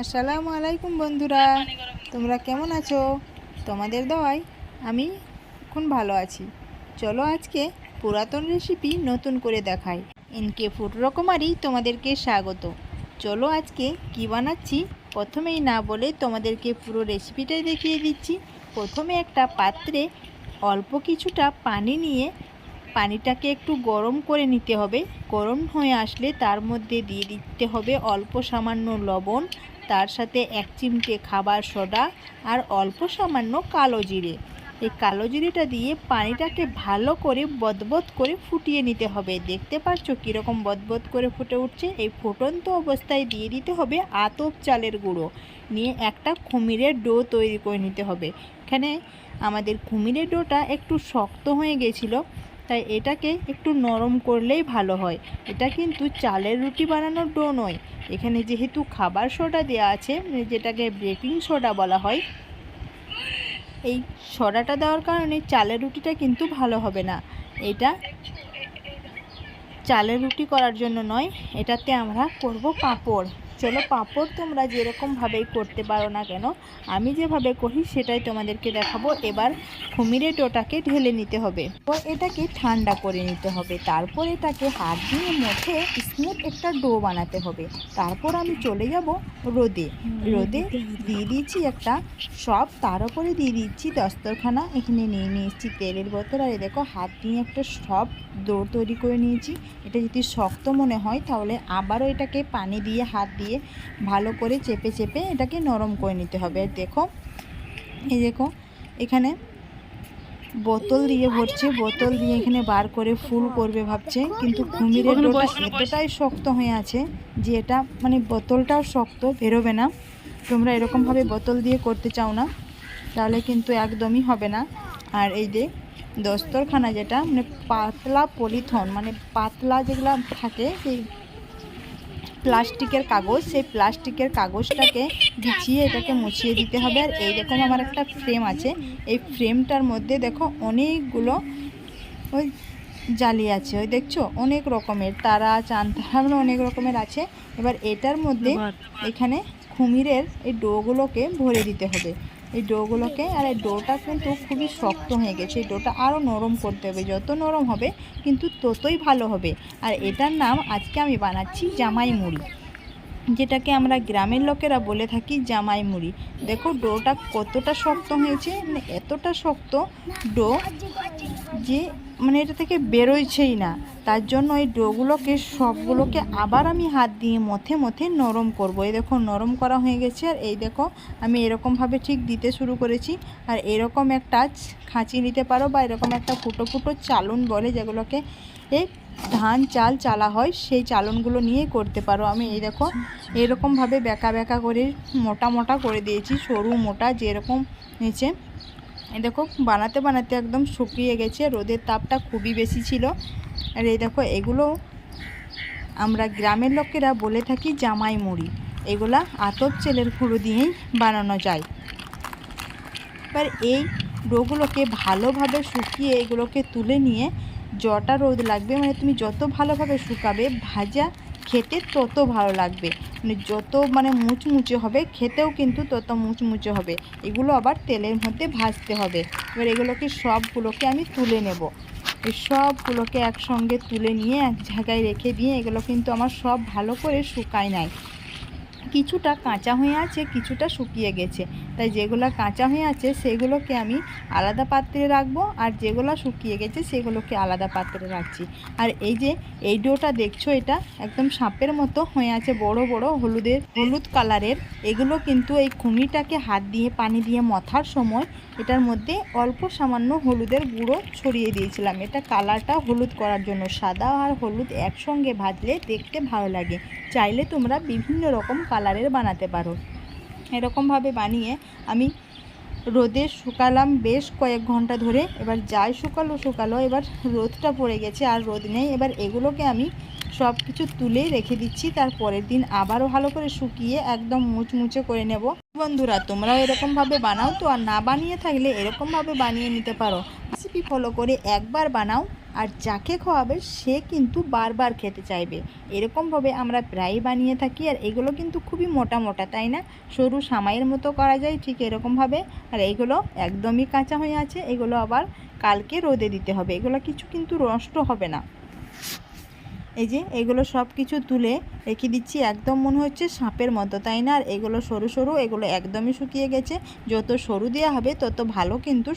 আসসালামু আলাইকুম বন্ধুরা। তোমরা কেমন আছো? তোমাদের দোয়ায় আমি এখন ভালো আছি। চলো আজকে পুরাতন রেসিপি নতুন করে দেখাই। এনকে ফুড রকমারই তোমাদেরকে স্বাগত। চলো আজকে কি বানাচ্ছি? প্রথমেই না বলে তোমাদেরকে পুরো রেসিপিটাই দেখিয়ে দিচ্ছি। প্রথমে একটা পাত্রে অল্প কিছুটা পানি নিয়ে পানিটাকে একটু গরম করে নিতে হবে। গরম হয়ে আসলে তার মধ্যে দিয়ে দিতে হবে অল্প সামান্য লবণ তার সাথে এক চিমটে খাবার সোডা আর অল্প সামান্য কালো জিরে। এই কালো জিরেটা দিয়ে পানিটাকে ভালো করে বদবদ করে ফুটিয়ে নিতে হবে। দেখতে পাচ্ছ কীরকম বদবদ করে ফুটে উঠছে? এই ফুটন্ত অবস্থায় দিয়ে দিতে হবে আতপ চালের গুঁড়ো। নিয়ে একটা খুমিরের ডো তৈরি করে নিতে হবে। এখানে আমাদের খুমিরের ডোটা একটু শক্ত হয়ে গেছিল। তাই এটাকে একটু নরম করলেই ভালো হয়। এটা কিন্তু চালের রুটি বানানোর ডো নয়। এখানে যেহেতু খাবার সোডা দেওয়া আছে মানে যেটাকে বেকিং সোডা বলা হয়, এই সোডাটা দেওয়ার কারণে চালের রুটিটা কিন্তু ভালো হবে না। এটা চালের রুটি করার জন্য নয়, এটাতে আমরা করব পাঁপড়। চলো পাঁপড় তোমরা যেরকমভাবেই করতে পারো না কেন, আমি যেভাবে করি সেটাই তোমাদেরকে দেখাবো। এবার খুমিরে ডোটাকে ঢেলে নিতে হবে। এটাকে ঠান্ডা করে নিতে হবে। তারপর এটাকে হাত দিয়ে মধ্যে স্মুথ একটা ডো বানাতে হবে। তারপর আমি চলে যাব রোদে। রোদে দিয়ে দিয়েছি একটা সব। তার উপরে দিয়ে দিচ্ছি দস্তরখানা। এখানে নিয়ে নিয়েছি তেলের বোতল। আর এই দেখো হাত দিয়ে একটা সব ডো তৈরি করে নিয়েছি। এটা যদি শক্ত মনে হয় তাহলে আবারও এটাকে পানি দিয়ে হাত দিয়ে ভালো করে চেপে চেপে এটাকে নরম করে নিতে হবে। আর দেখো এই দেখো এখানে বোতল দিয়ে ভরছে বোতল দিয়ে এখানে বার করে ফুল করবে ভাবছে কিন্তু কুমিরের ডোটা এতটাই শক্ত হয়ে আছে যে এটা মানে বোতলটাও শক্ত বেরোবে না। তোমরা এরকমভাবে বোতল দিয়ে করতে চাও না তাহলে কিন্তু একদমই হবে না। আর এই যে দস্তরখানা যেটা মানে পাতলা পলিথন মানে পাতলা যেগুলো থাকে সেই প্লাস্টিকের কাগজ সেই প্লাস্টিকের কাগজটাকে বিছিয়ে এটাকে মুছিয়ে দিতে হবে। আর এইরকম আমার একটা ফ্রেম আছে। এই ফ্রেমটার মধ্যে দেখো অনেকগুলো ওই জালি আছে। ওই দেখছ? অনেক রকমের তারা চান তারা অনেক রকমের আছে। এবার এটার মধ্যে এখানে খুমিরের এই ডোগুলোকে ভরে দিতে হবে। এই ডোগুলোকে, আর এই ডোটা কিন্তু খুবই শক্ত হয়ে গেছে। এই ডোটা আরও নরম করতে হবে। যত নরম হবে, কিন্তু ততই ভালো হবে। আর এটার নাম আজকে আমি বানাচ্ছি জামাই মুড়ি যেটাকে আমরা গ্রামের লোকেরা বলে থাকি জামাই মুড়ি। দেখো, ডোটা কতটা শক্ত হয়েছে মানে এতটা শক্ত ডো যে মানে এটা থেকে বেরোয়ছেই না। তার জন্য এই ডোগুলোকে, সবগুলোকে আবার আমি হাত দিয়ে মথে মথে নরম করব। এই দেখো, নরম করা হয়ে গেছে। আর এই দেখো, আমি এরকমভাবে ঠিক দিতে শুরু করেছি। আর এরকম একটা খাঁচি নিতে পারো বা এরকম একটা ফুটো ফুটো চালুন বলে যেগুলোকে এই ধান চাল চালা হয়, সেই চালনগুলো নিয়ে করতে পারো। আমি এই দেখো, এরকমভাবে বেঁকা বেঁকা করে মোটা মোটা করে দিয়েছি, সরু, মোটা, যেরকম নিচে। এই দেখো, বানাতে বানাতে একদম শুকিয়ে গেছে, রোদের তাপটা খুবই বেশি ছিল। আর এই দেখো, এগুলো আমরা গ্রামের লোকেরা বলে থাকি জামাই মুড়ি। এগুলা আতপ চেলের গুঁড়ো দিয়েই বানানো যায়। এবার এই ডোগুলোকে ভালোভাবে শুকিয়ে এগুলোকে তুলে নিয়ে যটা রোদ লাগবে মানে তুমি যত ভালোভাবে শুকাবে, ভাজা খেতে তত ভালো লাগবে। মানে যত মানে মুচমুচে হবে, খেতেও কিন্তু তত মুচমুচে হবে। এগুলো আবার তেলের মধ্যে ভাজতে হবে। এবার এগুলোকে সবগুলোকে আমি তুলে নেব। এই সবগুলোকে একসঙ্গে তুলে নিয়ে, এক জায়গায় রেখে দিয়ে এগুলো কিন্তু আমার সব ভালো করে শুকায় নাই। কিছুটা কাঁচা হয়ে আছে, কিছুটা শুকিয়ে গেছে। তাই যেগুলো কাঁচা হয়ে আছে, সেগুলোকে আমি আলাদা পাত্রে রাখব আর যেগুলো শুকিয়ে গেছে, সেগুলোকে আলাদা পাত্রে রাখছি। আর এই যে, এই ডোটা দেখছ, এটা একদম সাপের মতো হয়ে আছে, বড় বড় হলুদের, হলুদ কালারের। এগুলো কিন্তু এই খুমিটাকে হাত দিয়ে, পানি দিয়ে মথার সময় এটার মধ্যে অল্প সামান্য হলুদের গুঁড়ো ছড়িয়ে দিয়েছিলাম। এটা কালারটা হলুদ করার জন্য, সাদা আর হলুদ একসঙ্গে ভাজলে দেখতে ভালো লাগে। চাইলে তোমরা বিভিন্ন রকম কালারের বানাতে পারো। এরকমভাবে বানিয়ে আমি রোদে শুকালাম বেশ কয়েক ঘণ্টা ধরে। এবার যাই শুকালো শুকালো, এবার রোদটা পড়ে গেছে আর রোদ নেই। এবার এগুলোকে আমি সব কিছু তুলে রেখে দিচ্ছি। তার পরের দিন আবারও ভালো করে শুকিয়ে একদম মুচমুচে করে নেব। বন্ধুরা, তোমরাও এরকমভাবে বানাও তো, আর না বানিয়ে থাকলে এরকমভাবে বানিয়ে নিতে পারো। রেসিপি ফলো করে একবার বানাও। আর যাকে খাওয়াবে সে কিন্তু বারবার খেতে চাইবে। এরকমভাবে আমরা প্রায় বানিয়ে থাকি আর এগুলো কিন্তু খুবই মোটা মোটা, তাই না? সরু সামাইয়ের মতো করা যায় ঠিক এরকমভাবে। আর এইগুলো একদমই কাঁচা হয়ে আছে, এগুলো আবার কালকে রোদে দিতে হবে। এগুলো কিছু কিন্তু নষ্ট হবে না। এই যে এগুলো সব কিছু তুলে রেখে দিচ্ছি, একদম মনে হচ্ছে সাপের মতো, তাই না? আর এগুলো সরু সরু, এগুলো একদমই শুকিয়ে গেছে। যত সরু দেওয়া হবে, তত ভালো কিন্তু